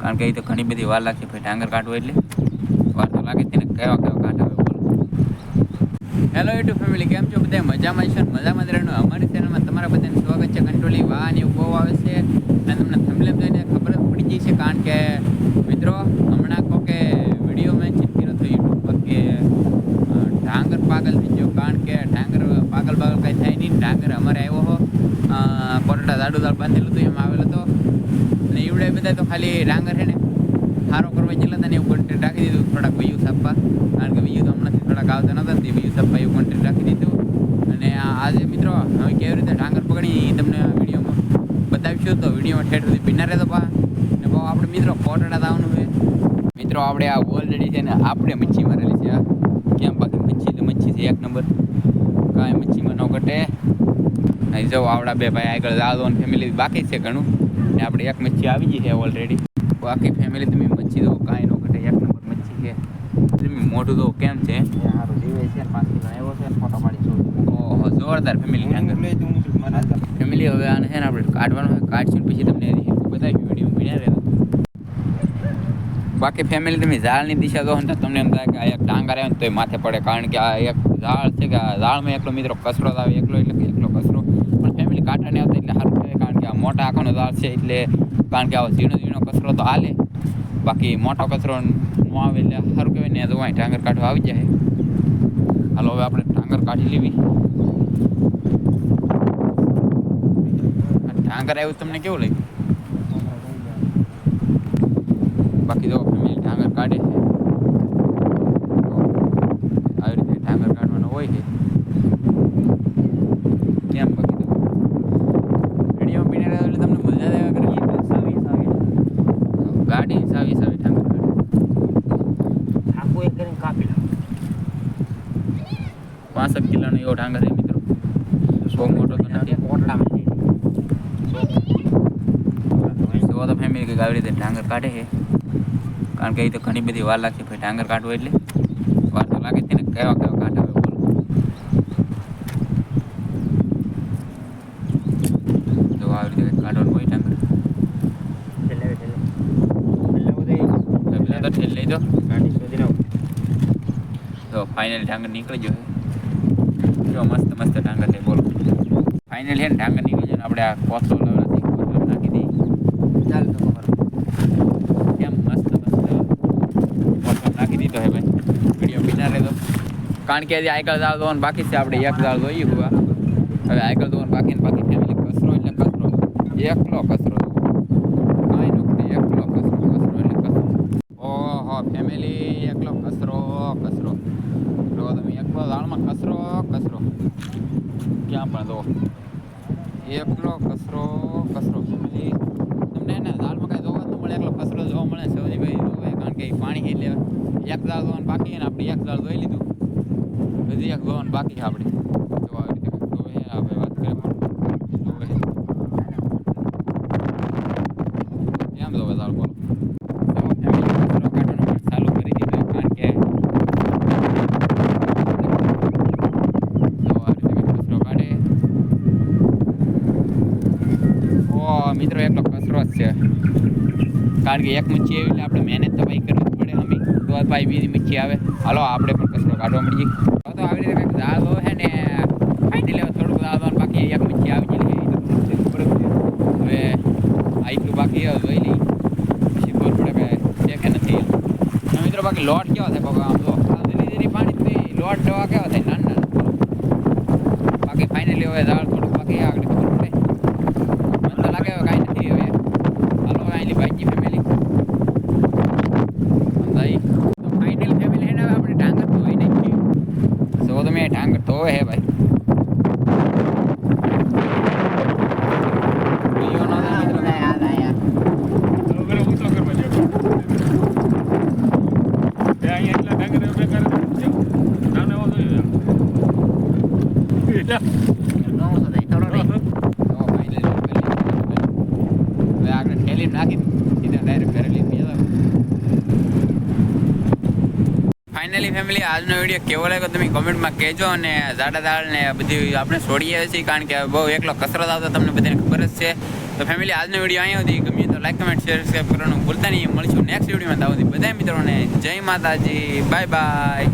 કારણ કે એ તો ઘણી બધી વાર લાગશે ભાઈ ડાંગર કાઢવો એટલે. વાર તો લાગે છે ને. કેવા કેવા કાઢવા બોલો. હેલો યુટ્યુબ ફેમિલી કેમ છો બધા? મજામાં છે મજામાં જ રહેવાનું અમારી ચેનલમાં તમારા બધાને સ્વાગત છે. કંટ્રોલી વાહ અને બહુ આવે છે. અને તમને થંબલેમ જોઈને ખબર જ પડી ગઈ છે, કારણ કે મિત્રો, હમણાં કહો કે વીડિયો મેં ચેક કર્યો હતો યુટ્યુબ પર કે ડાંગર પાગલ થઈ ગયો. કારણ કે ડાંગર પાગલ પાગલ કાંઈ થાય ડાંગર અમારે આવ્યો હો. પરોટા કોરડા દાડુ દાડ બાંધેલું હતું, એમ આવેલો હતો અને એવડે બધા તો ખાલી ડાંગર છે ને સારો કરવા ગયેલા હતા ને એવું કોન્ટ્રેક્ટ રાખી દીધું, થોડાક બીજું છાપવા. કારણ કે બીજું તો હમણાંથી થોડાક આવતા નતા, તે બીજું છાપવા એવું કોન્ટ્રેક્ટ રાખી દીધું. અને આજે મિત્રો, હવે કેવી રીતે ડાંગર પકડી, એ તમને વિડીયોમાં બતાવીશું. તો વિડીયોમાં ઠેઠ સુધી બિના રહેતો પા ને બહુ આપણે મિત્રો કોટડા આવવાનું છે. મિત્રો, આપણે આ ઓલરેડી છે ને, આપણે મચ્છી મારેલી છે કેમ બાકી મચ્છી તો મચ્છી છે એક નંબર. કાંઈ મચ્છીમાં ન ઘટે. અહીં જો આવડા બે ભાઈ આગળ લાલો અને ફેમિલી બાકી છે ઘણું. ને આપણે એક મચ્છી આવી ગઈ છે ઓલરેડી બાકી ફેમિલી તમે મચ્છી દો કાંઈ ન ઘટે. એક નંબર મચ્છી છે. તમે મોઢું તો કેમ છે? ઓહો જોરદાર ફેમિલી ફેમિલી હવે આને છે ને આપણે કાઢવાનું હોય કાઢશું પછી તમને એની બતાવી વીડિયો મળ્યા રહેતો બાકી ફેમિલી તમે ઝાડની દિશા જો ને તમને એમ થાય કે આ એક ડાંગર આવે ને તોય માથે પડે. કારણ કે આ એક ઝાડ છે કે દાળમાં એકલો મિત્રો કચરો જ આવે એકલો એટલે એકલો કચરો. પણ ફેમિલી કાંટા નહીં આવતા એટલે સારું કહેવાય, કારણ કે આ મોટા આંખોનો ઝાડ છે એટલે કારણ કે આવો ઝીણો ઝીણો કચરો તો હાલે. બાકી મોટો કચરો ન આવે એટલે સારું કહેવાય, ને તો અહીં ડાંગર કાઢવા આવી જાય. હાલો, હવે આપણે ડાંગર કાઢી લેવી. ડાંગર આવ્યું તમને કેવું લાગ્યું? બાકી જો ફેમિલી ડાંગર કાઢે છે તો આવી રીતે ડાંગર કાઢવાનો હોય છે. કેમ બાકી વીડિયો પીને રહ્યો એટલે તમને મજા કરી આવ્યા કરે ગાડી સાવી સાવી ડાંગર કાઢે પાંસઠ કિલોનો એવો ડાંગર છે મિત્રો. બહુ મોટો તો નથી. જોવો તો ફેમિલી કે આવી રીતે ડાંગર કાઢે છે. કારણ કે એ તો ઘણી બધી વાર લાગશે ભાઈ ડાંગર કાઢવું એટલે. વાર તો લાગે તેને. કેવા કેવા કાઢે હવે બોલો જો આવી રીતે કંઈક કાઢવાનું હોય ડાંગર પેલા તો ફાઇનલ ડાંગર નીકળી ગયો જો મસ્ત મસ્ત ડાંગર છે બોલો. ફાઇનલ ને ડાંગર નીકળી ગયો આપણે આ કોથળો કોથળો નાખી દઈ ચાલ તો કેમ મસ્ત મસ્ત. કોથળો નાખી દીધો હે ભાઈ. વીડિયો બિના રહેતો. કારણ કે આજે આગળ દાળ ધોવાનું બાકી છે આપણે એક દાળ ધોઈ હુવા. હવે આગળ ધોવાનું બાકી ને બાકી ફેમિલી કચરો એટલે કચરો. એકલો કચરો કાંઈ નોકરી એકલો કચરો કચરો એટલે કચરો ઓહો ફેમિલી એકલો કચરો કચરો જો તમે એકલો દાળમાં કચરો. ક્યાં પણ દો એકલો કચરો કચરો. તમને ને દાળમાં કાંઈ જોવા તો મળે, એકલો કચરો જોવા મળે સૌજીભાઈ જોવે, કારણ કે પાણી પાણી એટલે એક દાળ ધોવાનું બાકી ને આપણે એક દાળ ધોઈ લીધું. હજી એક ધોવાનું બાકી છે આપણે જો આવી રીતે કંઈક ધોવે છે આપણે વાત કરીએ પણ ધોવે છે કેમ ધોવે દાળ બોલો તો ફેમિલી કચરો કાઢવાનું પણ ચાલુ કરી દીધું કારણ કે તો આ રીતે કંઈક કચરો કાઢે ઓ મિત્રો એક કચરો જ છે. કારણ કે એક મચ્છી આવી એટલે આપણે મહેનત તો ભાઈ કરવી પડે અમે. તો ભાઈ બીજી મચ્છી આવે. હાલો, આપણે પણ કચરો કાઢવા મળીએ તો આવી રીતે કંઈક દાળ હોય ને ફાઇનલી હવે થોડુંક દાળ બાકી એક મચ્છી આવી છે. હવે આટલું બાકી જોઈ લઈ પછી ખબર પડે કે છે કે નથી. મિત્રો, બાકી લોટ કેવો થાય? બાબા આમ તો પાણી લોટ દવા કેવા થાય? નાના બાકી ફાઇનલી હવે દાળ થોડુંક બાકી છે, આગળ ખબર પડે મને તો લાગે હવે કાંઈ નથી હવે હાલો હવે અહીંની ભાઈજી ફેમિલી ભાઈ તો ફાઇનલ ફેમિલી હેને હવે આપણે ડાંગર તો હોય નહીં જો તમે તો હે ભાઈ. વીડિયો નો થાય મિત્રો તો ફાઇનલ હવે આગળ ઠેલી નાખી સીધા ડાયરેક્ટ ઘરે લઈ ગયા ફાઇનલી ફેમિલી આજનો વીડિયો કેવો લાગ્યો તમે કોમેન્ટમાં કહેજો અને ઝાડા દાળ ને બધી આપણે છોડીએ છીએ કારણ કે બહુ એકલો કસરત આવતો તમને બધાને ખબર જ છે. તો ફેમિલી આજનો વીડિયો અહીંયા સુધી. ગમ્યું તો લાઈક કમેન્ટ શેર સબસ્ક્રાઈબ કરવાનું ભૂલતા નહીં. મળીશું નેક્સ્ટ વિડીયોમાં. ત્યાં બધા મિત્રોને જય માતાજી. Bye bye